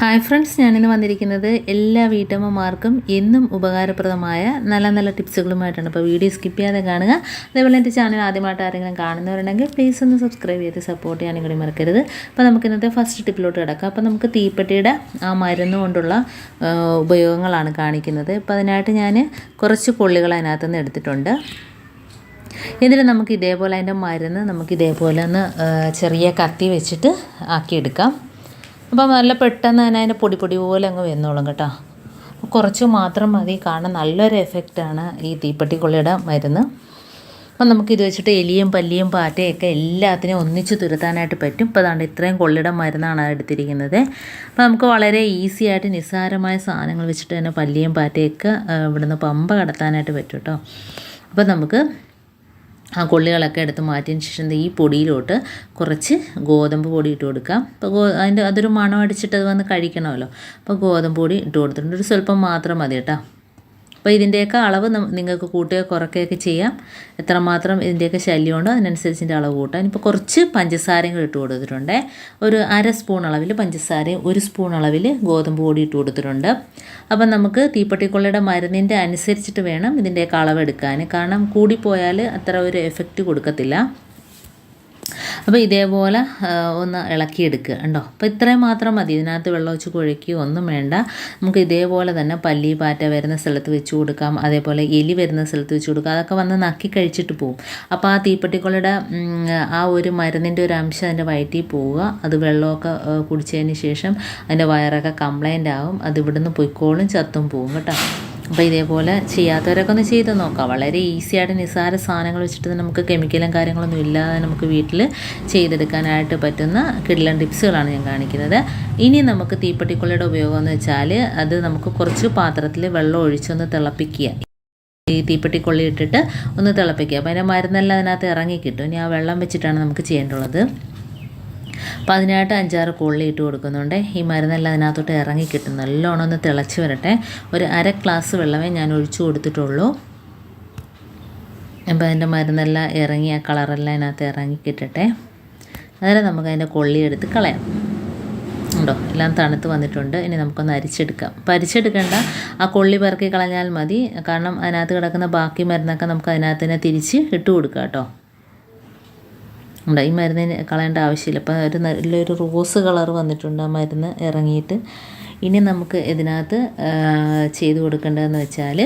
Hi friends ഞാനിന്ന് വന്നിരിക്കുന്നത് എല്ലാ വീട്ടമ്മമാർക്കും എന്നും ഉപകാരപ്രദമായ നല്ല നല്ല ടിപ്സുകളുമായിട്ടാണ്. അപ്പോൾ വീഡിയോ സ്കിപ്പ് ചെയ്യാതെ കാണുക. അതേപോലെ എന്റെ ചാനൽ ആദ്യമായിട്ട് ആരെങ്കിലും കാണുന്നവരുണ്ടെങ്കിൽ പ്ലീസ് ഒന്ന് സബ്സ്ക്രൈബ് ചെയ്ത് സപ്പോർട്ട് ചെയ്യാനും കൂടി മറക്കരുത്. അപ്പോൾ നമുക്ക് ഇന്നത്തെ ഫസ്റ്റ് ടിപ്പിലോട്ട് കിടക്കാം. അപ്പോൾ നമുക്ക് തീപ്പെട്ടിയുടെ ആ മരുന്ന് കൊണ്ടുള്ള ഉപയോഗങ്ങളാണ് കാണിക്കുന്നത്. അപ്പോൾ അതിനായിട്ട് ഞാൻ കുറച്ച് കൊള്ളികൾ അതിനകത്ത് നിന്ന് എടുത്തിട്ടുണ്ട്. എന്നിട്ട് നമുക്ക് ഇതേപോലെ അതിന്റെ മരുന്ന് നമുക്ക് ഇതേപോലെ ഒന്ന് ചെറിയ കത്തി വെച്ചിട്ട് ആക്കിയെടുക്കാം. അപ്പം നല്ല പെട്ടെന്ന് തന്നെ അതിന്റെ പൊടി പൊടി പോലെ അങ്ങ് വന്നോളും കേട്ടോ. കുറച്ച് മാത്രം മതി. കാരണം നല്ലൊരു എഫക്റ്റാണ് ഈ തീപ്പെട്ടിക്കൊള്ളിയുടെ മരുന്ന്. അപ്പം നമുക്ക് ഇത് വെച്ചിട്ട് എലിയും പല്ലിയും പാറ്റയൊക്കെ എല്ലാത്തിനെയും ഒന്നിച്ച് തുരത്താനായിട്ട് പറ്റും. ഇപ്പോൾ അതാണ്ട് ഇത്രയും കൊള്ളിയുടെ മരുന്നാണ് എടുത്തിരിക്കുന്നത്. അപ്പോൾ നമുക്ക് വളരെ ഈസി ആയിട്ട് നിസ്സാരമായ സാധനങ്ങൾ വെച്ചിട്ട് തന്നെ പല്ലിയും പാറ്റയൊക്കെ ഇവിടുന്ന് പമ്പ കടത്താനായിട്ട് പറ്റും കേട്ടോ അപ്പോൾ നമുക്ക് ആ കൊള്ളികളൊക്കെ എടുത്ത് മാറ്റിയതിന് ശേഷം ഈ പൊടിയിലോട്ട് കുറച്ച് ഗോതമ്പ് പൊടി ഇട്ട് കൊടുക്കാം അപ്പോൾ ഗോ അതിന്റെ അതൊരു മണം അടിച്ചിട്ട് അത് വന്ന് കഴിക്കണമല്ലോ. അപ്പോൾ ഗോതമ്പ് പൊടി ഇട്ട് കൊടുത്തിട്ടുണ്ട്. ഒരു സ്വല്പം മാത്രം മതി കേട്ടോ. അപ്പോൾ ഇതിന്റെയൊക്കെ അളവ് നിങ്ങൾക്ക് കൂട്ടുകയോ കുറയ്ക്കുകയൊക്കെ ചെയ്യാം. എത്രമാത്രം ഇതിന്റെയൊക്കെ ശല്യമുണ്ടോ അതിനനുസരിച്ച് ഇതിന്റെ അളവ് കൂട്ടാൻ ഇപ്പോൾ കുറച്ച് പഞ്ചസാരയും കൂടി ഇട്ട് കൊടുത്തിട്ടുണ്ട്. ഒരു അര സ്പൂൺ അളവിൽ പഞ്ചസാരയും ഒരു സ്പൂൺ അളവിൽ ഗോതമ്പ് പൊടി ഇട്ട് കൊടുത്തിട്ടുണ്ട്. അപ്പം നമുക്ക് തീപ്പട്ടിക്കൊള്ളയുടെ മരുന്നിന്റെ അനുസരിച്ചിട്ട് വേണം ഇതിന്റെയൊക്കെ അളവെടുക്കാൻ കാരണം കൂടിപ്പോയാൽ അത്ര ഒരു എഫക്റ്റ് കൊടുക്കത്തില്ല. അപ്പോൾ ഇതേപോലെ ഒന്ന് ഇളക്കിയെടുക്കുക ഉണ്ടോ അപ്പോൾ ഇത്രയും മാത്രം മതി. ഇതിനകത്ത് വെള്ളം ഒഴിച്ച് കുഴക്കുകയോ ഒന്നും വേണ്ട. നമുക്ക് ഇതേപോലെ തന്നെ പല്ലി പാറ്റ വരുന്ന സ്ഥലത്ത് വെച്ച് കൊടുക്കാം. അതേപോലെ എലി വരുന്ന സ്ഥലത്ത് വെച്ച് കൊടുക്കാം. അതൊക്കെ വന്ന് നക്കി കഴിച്ചിട്ട് പോകും അപ്പോൾ ആ തീപ്പെട്ടിക്കുളയുടെ ആ ഒരു മരുന്നിന്റെ ഒരു അംശം അതിന്റെ വയറ്റിൽ പോവുക. അത് വെള്ളമൊക്കെ കുടിച്ചതിന് ശേഷം അതിന്റെ വയറൊക്കെ കംപ്ലൈന്റ് ആവും. അത് ഇവിടുന്ന് പൊയ്ക്കോളും ചത്തും പോവും കേട്ടോ. അപ്പോൾ ഇതേപോലെ ചെയ്യാത്തവരൊക്കെ ഒന്ന് ചെയ്ത് നോക്കാം. വളരെ ഈസി ആയിട്ട് നിസ്സാര സാധനങ്ങൾ വെച്ചിട്ട് നമുക്ക് കെമിക്കലും കാര്യങ്ങളൊന്നും ഇല്ലാതെ നമുക്ക് വീട്ടിൽ ചെയ്തെടുക്കാനായിട്ട് പറ്റുന്ന കിഡ്ലൻ ടിപ്സുകളാണ് ഞാൻ കാണിക്കുന്നത്. ഇനി നമുക്ക് തീപ്പെട്ടിക്കൊള്ളിയുടെ ഉപയോഗം എന്ന് വെച്ചാൽ അത് നമുക്ക് കുറച്ച് പാത്രത്തിൽ വെള്ളം ഒഴിച്ചൊന്ന് തിളപ്പിക്കുക. ഈ തീപ്പെട്ടിക്കൊള്ളി ഇട്ടിട്ട് ഒന്ന് തിളപ്പിക്കുക. അപ്പോൾ അതിന്റെ മരുന്നെല്ലാം അതിനകത്ത് ഇറങ്ങി കിട്ടും. ഇനി ആ വെള്ളം വെച്ചിട്ടാണ് നമുക്ക് ചെയ്യേണ്ടുള്ളത് അപ്പോൾ അതിനായിട്ട് അഞ്ചാറ് കൊള്ളി ഇട്ട് കൊടുക്കുന്നുണ്ട്. ഈ മരുന്നെല്ലാം അതിനകത്തോട്ട് ഇറങ്ങി കിട്ടും. നല്ലോണം ഒന്ന് തിളച്ച് വരട്ടെ. ഒരു അര ഗ്ലാസ് വെള്ളമേ ഞാൻ ഒഴിച്ചു കൊടുത്തിട്ടുള്ളൂ. അപ്പോൾ അതിന്റെ മരുന്നെല്ലാം ഇറങ്ങി ആ കളറെല്ലാം അതിനകത്ത് ഇറങ്ങി കിട്ടട്ടെ. അന്നേരം നമുക്ക് അതിന്റെ കൊള്ളി എടുത്ത് കളയാം. ഉണ്ടോ? എല്ലാം തണുത്ത് വന്നിട്ടുണ്ട്. ഇനി നമുക്കൊന്ന് അരിച്ചെടുക്കാം. അപ്പോൾ അരിച്ചെടുക്കേണ്ട. ആ കൊള്ളി പെറുക്കി കളഞ്ഞാൽ മതി. കാരണം അതിനകത്ത് കിടക്കുന്ന ബാക്കി മരുന്നൊക്കെ നമുക്ക് അതിനകത്ത് തന്നെ തിരിച്ച് ഇട്ട് കൊടുക്കാം കേട്ടോ. ഉണ്ട്. ഈ മരുന്നിന് കളയേണ്ട ആവശ്യമില്ല. അപ്പോൾ ഒരു നല്ലൊരു റോസ് കളർ വന്നിട്ടുണ്ട് ആ മരുന്ന് ഇറങ്ങിയിട്ട്. ഇനി നമുക്ക് ഇതിനകത്ത് ചെയ്തു കൊടുക്കേണ്ടതെന്ന് വെച്ചാൽ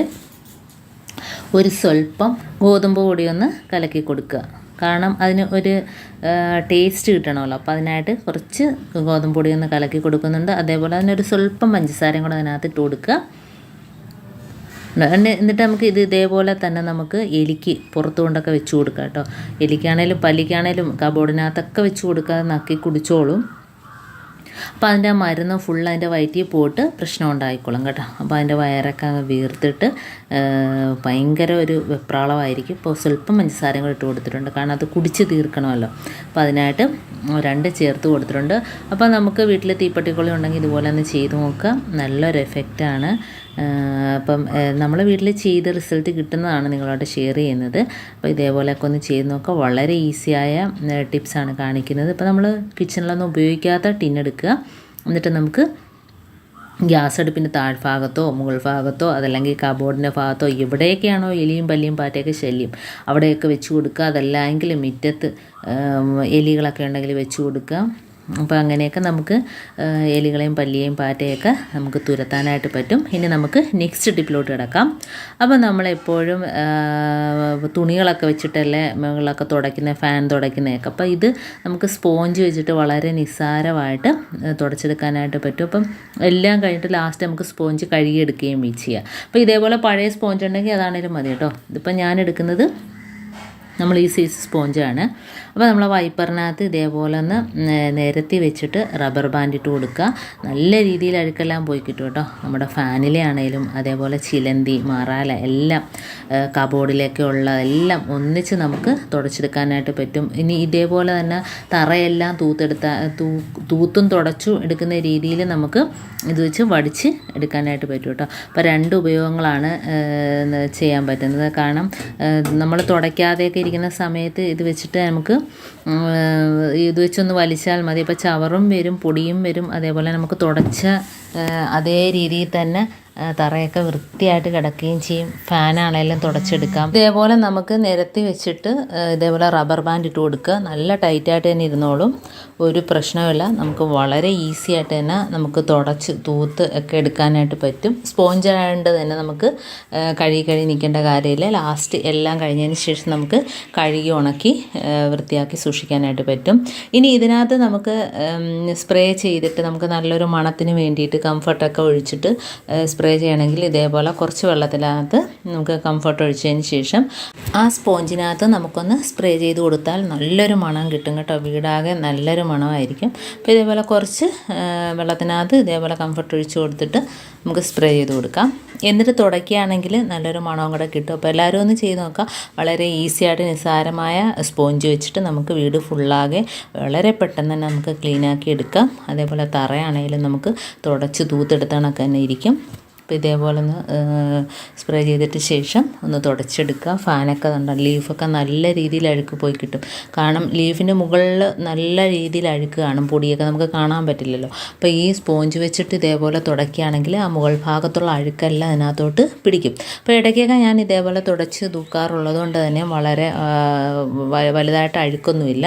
ഒരു സ്വല്പം ഗോതമ്പ് പൊടി ഒന്ന് കലക്കി കൊടുക്കുക. കാരണം അതിന് ഒരു ടേസ്റ്റ് കിട്ടണമല്ലോ. അപ്പോൾ അതിനായിട്ട് കുറച്ച് ഗോതമ്പ് പൊടി ഒന്ന് കലക്കി കൊടുക്കുന്നുണ്ട്. അതേപോലെ അതിനൊരു സ്വല്പം പഞ്ചസാരയും കൂടെ അതിനകത്ത് ഇട്ട് കൊടുക്കുക. എന്നിട്ട് നമുക്ക് ഇത് ഇതേപോലെ തന്നെ നമുക്ക് എലിക്ക് പുറത്തു കൊണ്ടൊക്കെ വെച്ച് കൊടുക്കാം കേട്ടോ. എലിക്കാണേലും പല്ലിക്കാണേലും കബോർഡിനകത്തൊക്കെ വെച്ച് കൊടുക്കാതെ നക്കി കുടിച്ചോളും. അപ്പോൾ അതിന്റെ ആ മരുന്ന് ഫുൾ അതിന്റെ വയറ്റിൽ പോയിട്ട് പ്രശ്നം ഉണ്ടായിക്കോളും കേട്ടോ. അപ്പോൾ അതിന്റെ വയറൊക്കെ അങ്ങ് വീർത്തിട്ട് ഭയങ്കര ഒരു വെപ്രാളമായിരിക്കും. ഇപ്പോൾ സ്വല്പം പഞ്ചസാരം കൂടി ഇട്ട് കൊടുത്തിട്ടുണ്ട്. കാരണം അത് കുടിച്ച് തീർക്കണമല്ലോ. അപ്പോൾ അതിനായിട്ട് രണ്ട് ചേർത്ത് കൊടുത്തിട്ടുണ്ട്. അപ്പോൾ നമുക്ക് വീട്ടിൽ തീപ്പട്ടിക്കുളി ഉണ്ടെങ്കിൽ ഇതുപോലെ ഒന്ന് ചെയ്ത് നോക്കുക നല്ലൊരു എഫക്റ്റാണ് അപ്പം നമ്മൾ വീട്ടിൽ ചെയ്ത് റിസൾട്ട് കിട്ടുന്നതാണ് നിങ്ങളോട് ഷെയർ ചെയ്യുന്നത്. അപ്പോൾ ഇതേപോലെയൊക്കെ ഒന്ന് ചെയ്ത് നോക്കുക. വളരെ ഈസിയായ ടിപ്സാണ് കാണിക്കുന്നത്. ഇപ്പോൾ നമ്മൾ കിച്ചണിലൊന്നും ഉപയോഗിക്കാത്ത ടിൻ എടുക്കുക. എന്നിട്ട് നമുക്ക് ഗ്യാസ് അടുപ്പിന്റെ താഴ്ഭാഗത്തോ മുകൾ ഭാഗത്തോ അതല്ലെങ്കിൽ കബോർഡിന്റെ ഭാഗത്തോ എവിടെയൊക്കെയാണോ എലിയും പല്ലിയും പാറ്റയൊക്കെ ശല്യം. അവിടെയൊക്കെ വെച്ച് കൊടുക്കുക. അതല്ലെങ്കിൽ മുറ്റത്ത് എലികളൊക്കെ ഉണ്ടെങ്കിൽ വെച്ച് കൊടുക്കുക. അപ്പോൾ അങ്ങനെയൊക്കെ നമുക്ക് എലികളെയും പല്ലിയെയും പാറ്റയൊക്കെ നമുക്ക് തുരത്താനായിട്ട് പറ്റും. ഇനി നമുക്ക് നെക്സ്റ്റ് ടിപ്പിലോട്ട് കിടക്കാം. അപ്പോൾ നമ്മളെപ്പോഴും തുണികളൊക്കെ വെച്ചിട്ടല്ലേ മുകളിലൊക്കെ തുടയ്ക്കുന്ന ഫാൻ തുടയ്ക്കുന്നതൊക്കെ. അപ്പോൾ ഇത് നമുക്ക് സ്പോഞ്ച് വെച്ചിട്ട് വളരെ നിസ്സാരമായിട്ട് തുടച്ചെടുക്കാനായിട്ട് പറ്റും. അപ്പം എല്ലാം കഴിഞ്ഞിട്ട് ലാസ്റ്റ് നമുക്ക് സ്പോഞ്ച് കഴുകിയെടുക്കുകയും ചെയ്യാം അപ്പോൾ ഇതേപോലെ പഴയ സ്പോഞ്ച് ഉണ്ടെങ്കിൽ അതാണേലും മതി കേട്ടോ. ഇതിപ്പോൾ ഞാൻ എടുക്കുന്നത് നമ്മൾ ഈ സൈസ് സ്പോഞ്ചാണ്. അപ്പോൾ നമ്മൾ വൈപ്പറിനകത്ത് ഇതേപോലെ ഒന്ന് നിരത്തി വെച്ചിട്ട് റബ്ബർ ബാൻഡ് ഇട്ട് കൊടുക്കുക. നല്ല രീതിയിൽ അഴുക്കെല്ലാം പോയി കിട്ടും കേട്ടോ. നമ്മുടെ ഫാനിലെ ആണെങ്കിലും അതേപോലെ ചിലന്തി മറാല എല്ലാം കബോർഡിലൊക്കെ എല്ലാം ഒന്നിച്ച് നമുക്ക് തുടച്ചെടുക്കാനായിട്ട് പറ്റും. ഇനി ഇതേപോലെ തന്നെ തറയെല്ലാം തൂത്തെടുത്ത തൂ തൂത്തും തുടച്ചു എടുക്കുന്ന രീതിയിൽ നമുക്ക് ഇത് വെച്ച് വടിച്ച് എടുക്കാനായിട്ട് പറ്റും കേട്ടോ. അപ്പോൾ രണ്ട് ഉപയോഗങ്ങളാണ് ചെയ്യാൻ പറ്റുന്നത്. കാരണം നമ്മൾ തുടയ്ക്കാതെയൊക്കെ ഇരിക്കുന്ന സമയത്ത് ഇത് വെച്ചിട്ട് നമുക്ക് ഇത് വെച്ചൊന്ന് വലിച്ചാൽ മതി. അപ്പോൾ ചവറും വരും പൊടിയും വരും. അതേപോലെ നമുക്ക് തുടച്ച അതേ രീതിയിൽ തന്നെ തറയൊക്കെ വൃത്തിയായിട്ട് കിടക്കുകയും ചെയ്യും. ഫാനാണേലും തുടച്ചെടുക്കാം. ഇതേപോലെ നമുക്ക് നിരത്തി വെച്ചിട്ട് ഇതേപോലെ റബ്ബർ ബാൻഡ് ഇട്ട് കൊടുക്കുക. നല്ല ടൈറ്റായിട്ട് തന്നെ ഇരുന്നോളും. ഒരു പ്രശ്നമില്ല നമുക്ക് വളരെ ഈസി ആയിട്ട് തന്നെ നമുക്ക് തുടച്ച് തൂത്ത് ഒക്കെ എടുക്കാനായിട്ട് പറ്റും. സ്പോഞ്ച് ആയതുകൊണ്ട് തന്നെ നമുക്ക് കഴുകി കഴുകി നിൽക്കേണ്ട കാര്യമില്ല. ലാസ്റ്റ് എല്ലാം കഴിഞ്ഞതിന് ശേഷം നമുക്ക് കഴുകി ഉണക്കി വൃത്തിയാക്കി സൂക്ഷിക്കാനായിട്ട് പറ്റും. ഇനി ഇതിനകത്ത് നമുക്ക് സ്പ്രേ ചെയ്തിട്ട് നമുക്ക് നല്ലൊരു മണത്തിന് വേണ്ടിയിട്ട് കംഫർട്ടൊക്കെ ഒഴിച്ചിട്ട് സ്പ്രേ ചെയ്യണമെങ്കിൽ ഇതേപോലെ കുറച്ച് വെള്ളത്തിനകത്ത് നമുക്ക് കംഫർട്ട് ഒഴിച്ചതിന് ശേഷം ആ സ്പോഞ്ചിനകത്ത് നമുക്കൊന്ന് സ്പ്രേ ചെയ്ത് കൊടുത്താൽ നല്ലൊരു മണം കിട്ടും കേട്ടോ. വീടാകെ നല്ലൊരു മണമായിരിക്കും. അപ്പോൾ ഇതേപോലെ കുറച്ച് വെള്ളത്തിനകത്ത് ഇതേപോലെ കംഫർട്ട് ഒഴിച്ച് കൊടുത്തിട്ട് നമുക്ക് സ്പ്രേ ചെയ്ത് കൊടുക്കാം. എന്നിട്ട് തുടയ്ക്കുകയാണെങ്കിൽ നല്ലൊരു മണവും കൂടെ കിട്ടും. അപ്പോൾ എല്ലാവരും ഒന്ന് ചെയ്ത് നോക്കാം വളരെ ഈസി ആയിട്ട് നിസ്സാരമായ സ്പോഞ്ച് വെച്ചിട്ട് നമുക്ക് വീട് ഫുള്ളാകെ വളരെ പെട്ടെന്ന് തന്നെ നമുക്ക് ക്ലീനാക്കി എടുക്കാം. അതേപോലെ തറയാണെങ്കിലും നമുക്ക് തുടച്ച് തൂത്തെടുത്തണക്ക് തന്നെ ഇരിക്കും. അപ്പോൾ ഇതേപോലെ ഒന്ന് സ്പ്രേ ചെയ്തിട്ട് ശേഷം ഒന്ന് തുടച്ചെടുക്കുക. ഫാനൊക്കെ കണ്ട ലീഫൊക്കെ നല്ല രീതിയിൽ അഴുക്ക് പോയി കിട്ടും. കാരണം ലീഫിന്റെ മുകളിൽ നല്ല രീതിയിൽ അഴുക്ക് കാണും. പൊടിയൊക്കെ നമുക്ക് കാണാൻ പറ്റില്ലല്ലോ. അപ്പോൾ ഈ സ്പോഞ്ച് വെച്ചിട്ട് ഇതേപോലെ തുടയ്ക്കുകയാണെങ്കിൽ ആ മുകൾ ഭാഗത്തുള്ള അഴുക്കെല്ലാം അതിനകത്തോട്ട് പിടിക്കും. അപ്പോൾ ഇടയ്ക്കൊക്കെ ഞാൻ ഇതേപോലെ തുടച്ച് തൂക്കാറുള്ളത് കൊണ്ട് തന്നെ വളരെ വലുതായിട്ട് അഴുക്കൊന്നുമില്ല.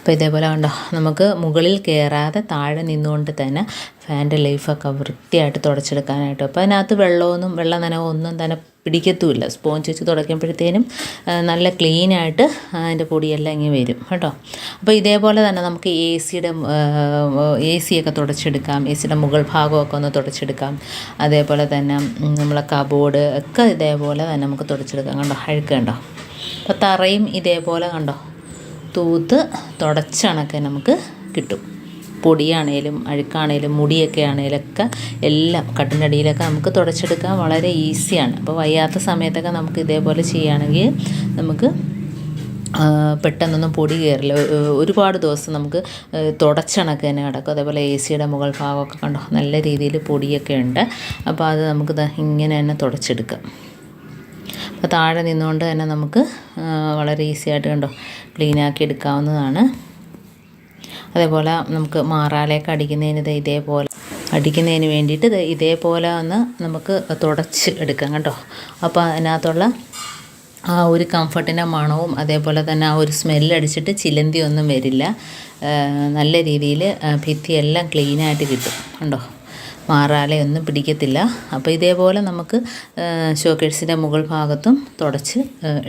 അപ്പോൾ ഇതേപോലെ ഉണ്ടോ നമുക്ക് മുകളിൽ കയറാതെ താഴെ നിന്നുകൊണ്ട് തന്നെ ഫാന്റെ ലൈഫൊക്കെ വൃത്തിയായിട്ട് തുടച്ചെടുക്കാനായിട്ട്. അപ്പോൾ അതിനകത്ത് വെള്ളമൊന്നും വെള്ള നനവോ ഒന്നും തന്നെ പിടിക്കത്തുമില്ല സ്പോഞ്ച് വെച്ച് തുടയ്ക്കുമ്പോഴത്തേനും നല്ല ക്ലീനായിട്ട് അതിന്റെ പൊടിയെല്ലാം ഇങ്ങനെ വരും കേട്ടോ. അപ്പോൾ ഇതേപോലെ തന്നെ നമുക്ക് എ സിയുടെ എ സിയൊക്കെ തുടച്ചെടുക്കാം. എ സിയുടെ മുകൾ ഭാഗമൊക്കെ ഒന്ന് തുടച്ചെടുക്കാം. അതേപോലെ തന്നെ നമ്മളെ കബോർഡ് ഒക്കെ ഇതേപോലെ തന്നെ നമുക്ക് തുടച്ചെടുക്കാം. കണ്ടോ അഴുക്ക് കണ്ടോ. അപ്പോൾ തറയും ഇതേപോലെ കണ്ടോ തൂത്ത് തുടച്ചണക്കെ നമുക്ക് കിട്ടും. പൊടിയാണേലും അഴുക്കാണേലും മുടിയൊക്കെ ആണേലൊക്കെ എല്ലാം കട്ടിനടിയിലൊക്കെ നമുക്ക് തുടച്ചെടുക്കാൻ വളരെ ഈസിയാണ്. അപ്പോൾ വയ്യാത്ത സമയത്തൊക്കെ നമുക്ക് ഇതേപോലെ ചെയ്യുകയാണെങ്കിൽ നമുക്ക് പെട്ടെന്നൊന്നും പൊടി കയറില്ല. ഒരുപാട് ദിവസം നമുക്ക് തുടച്ചണക്ക് തന്നെ കിടക്കും. അതേപോലെ എ സിയുടെ മുകൾ ഭാഗമൊക്കെ കണ്ടോ? നല്ല രീതിയിൽ പൊടിയൊക്കെ ഉണ്ട്. അപ്പോൾ അത് നമുക്ക് ഇങ്ങനെ തന്നെ തുടച്ചെടുക്കാം. അപ്പോൾ താഴെ നിന്നുകൊണ്ട് തന്നെ നമുക്ക് വളരെ ഈസി ആയിട്ട് കണ്ടോ ക്ലീനാക്കി എടുക്കാവുന്നതാണ്. അതേപോലെ നമുക്ക് മാറാലേക്ക് അടിക്കുന്നതിന് ഇതേപോലെ അടിക്കുന്നതിന് വേണ്ടിയിട്ട് ഇതേപോലെ ഒന്ന് നമുക്ക് തുടച്ച് എടുക്കാം കേട്ടോ അപ്പോൾ അതിനകത്തുള്ള ആ ഒരു കംഫർട്ടിന്റെ മണവും അതേപോലെ തന്നെ ആ ഒരു സ്മെല്ലടിച്ചിട്ട് ചിലന്തി ഒന്നും വരില്ല. നല്ല രീതിയിൽ ഭിത്തിയെല്ലാം ക്ലീനായിട്ട് കിട്ടും കണ്ടോ. മാറാലെ ഒന്നും പിടിക്കത്തില്ല. അപ്പോൾ ഇതേപോലെ നമുക്ക് ഷോക്കേഴ്സിന്റെ മുകൾ ഭാഗത്തും തുടച്ച്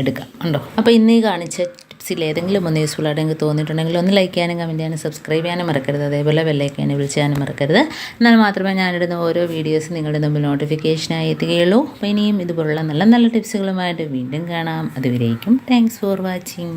എടുക്കാം. ഉണ്ടോ അപ്പോൾ ഇന്ന് ഈ കാണിച്ച ടിപ്സിൽ ഏതെങ്കിലും ഒന്ന് യൂസ്ഫുൾ ആയിട്ട് തോന്നിയിട്ടുണ്ടെങ്കിൽ ഒന്ന് ലൈക്ക് ചെയ്യാനും കമന്റ് ചെയ്യാനും സബ്സ്ക്രൈബ് ചെയ്യാനും മറക്കരുത്. അതേപോലെ ബെല്ലൈക്കാനും വിളിച്ചാനും മറക്കരുത്. എന്നാൽ മാത്രമേ ഞാനിടുന്ന ഓരോ വീഡിയോസ് നിങ്ങളുടെ മുമ്പിൽ നോട്ടിഫിക്കേഷനായി എത്തുകയുള്ളൂ. അപ്പോൾ ഇനിയും ഇതുപോലുള്ള നല്ല നല്ല ടിപ്സുകളുമായിട്ട് വീണ്ടും കാണാം. അതുവരേക്കും താങ്ക്സ് ഫോർ വാച്ചിങ്